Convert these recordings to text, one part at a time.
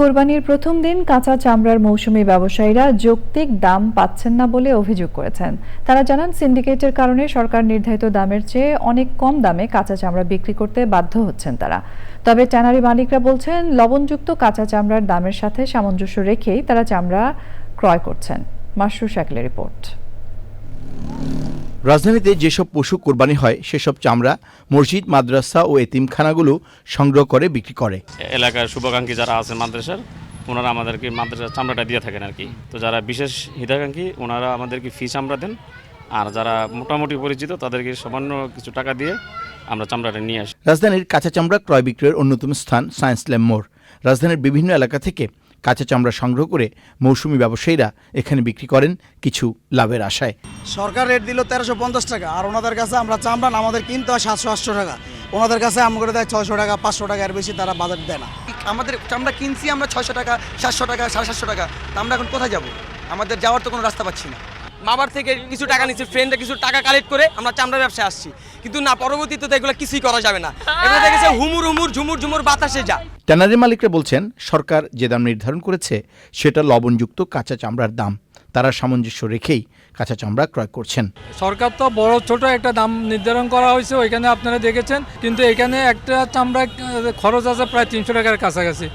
কোরবানির প্রথম দিন কাঁচা চামড়ার মৌসুমী ব্যবসায়ীরা যৌক্তিক দাম পাচ্ছেন না বলে অভিযোগ করেছেন। তারা জানান, সিন্ডিকেটের কারণে সরকার নির্ধারিত দামের চেয়ে অনেক কম দামে কাঁচা চামড়া বিক্রি করতে বাধ্য হচ্ছেন তারা। তবে ট্যানারি মালিকরা বলছেন, লবণযুক্ত কাঁচা চামড়ার দামের সাথে সামঞ্জস্য রেখেই তারা চামড়া ক্রয় করছেন। মাসরু শাকলের রিপোর্ট। রাজধানীতে যেসব পশু কোরবানি হয় সেসব চামড়া মসজিদ মাদ্রাসা ও এতিমখানাগুলো সংগ্রহ করে বিক্রি করে। এলাকার শুভাকাঙ্ক্ষী যারা আছে মাদ্রাসার ওনারা আমাদেরকে মাদ্রাসার চামড়াটা দিয়ে থাকেন আর কি। তো যারা বিশেষ হিতাকাঙ্ক্ষী ওনারা আমাদেরকে ফি চামড়া দেন। আর যারা মোটামুটি পরিচিত তাদেরকে সামান্য কিছু টাকা দিয়ে আমরা চামড়াটা নিয়ে আসি। রাজধানীর কাঁচা চামড়া ক্রয় বিক্রয়ের অন্যতম স্থান সায়েন্স ল্যাব মোড়। রাজধানীর বিভিন্ন এলাকা থেকে কাঁচা চামড়া সংগ্রহ করে মৌসুমি ব্যবসায়ীরা এখানে বিক্রি করেন কিছু লাভের আশায়। সরকার রেট দিল তেরোশো পঞ্চাশ টাকা আর ওনাদের কাছে আমরা চামড়া না, আমাদের কিনতে হয় সাতশো আটশো টাকা। ওনাদের কাছে আমাদের দেয় ছয়শো টাকা পাঁচশো টাকা এর বেশি তারা বাজার দেয় না। আমাদের চামড়া কিনছি আমরা ছয়শো টাকা সাতশো টাকা সাড়ে সাতশো টাকা তা আমরা এখন কোথায় যাব? আমাদের যাওয়ার তো কোনো রাস্তা পাচ্ছি না। মামার থেকে কিছু টাকা নিচ্ছি ফ্রেন্ডে কিছু টাকা কালেক্ট করে আমরা চামড়া ব্যবসায় আসছি। কিন্তু না, পরবর্তীতে এগুলো কিছুই করা যাবে না। এগুলো দেখেছে হুমুর হুমুর, ঝুমুর ঝুমুর বাতাসে যা। ট্যানারি মালিকরা বলছেন, সরকার যে দাম নির্ধারণ করেছে, সেটা লবণযুক্ত কাঁচা চামড়ার দাম। তারা সামঞ্জস্য রেখেই কাঁচা চামড়া ক্রয় করছেন। সরকার তো বড় ছোট একটা দাম নির্ধারণ করা হয়েছে ওইখানে আপনারা দেখেছেন কিন্তু এখানে একটা চামড়া খরচ আছে প্রায় তিনশো টাকার কাছাকাছি।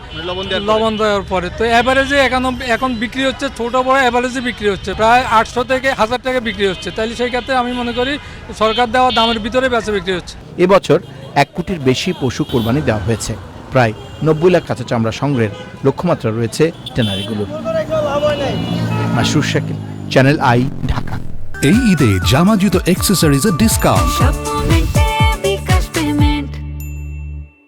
লবণ দেওয়ার পরে? তো অ্যাভারেজে এখন এখন বিক্রি হচ্ছে ছোট বড় অ্যাভারেজে বিক্রি হচ্ছে প্রায় আটশো থেকে হাজার টাকা বিক্রি হচ্ছে। তাহলে সেই ক্ষেত্রে আমি মনে করি সরকার দেওয়া দামের ভিতরে বেচা বিক্রি হচ্ছে। এবছর এক কোটির বেশি পশু কোরবানি দেওয়া হয়েছে। প্রায় নব্বই লাখ কাঁচা চামড়া সংগ্রহের লক্ষ্যমাত্রা রয়েছে ট্যানারিগুলোর মাসুর শাকিল চ্যানেল আই ঢাকা। এই ঈদে জামা জুতো অ্যাক্সেসরিজের ডিসকাউন্ট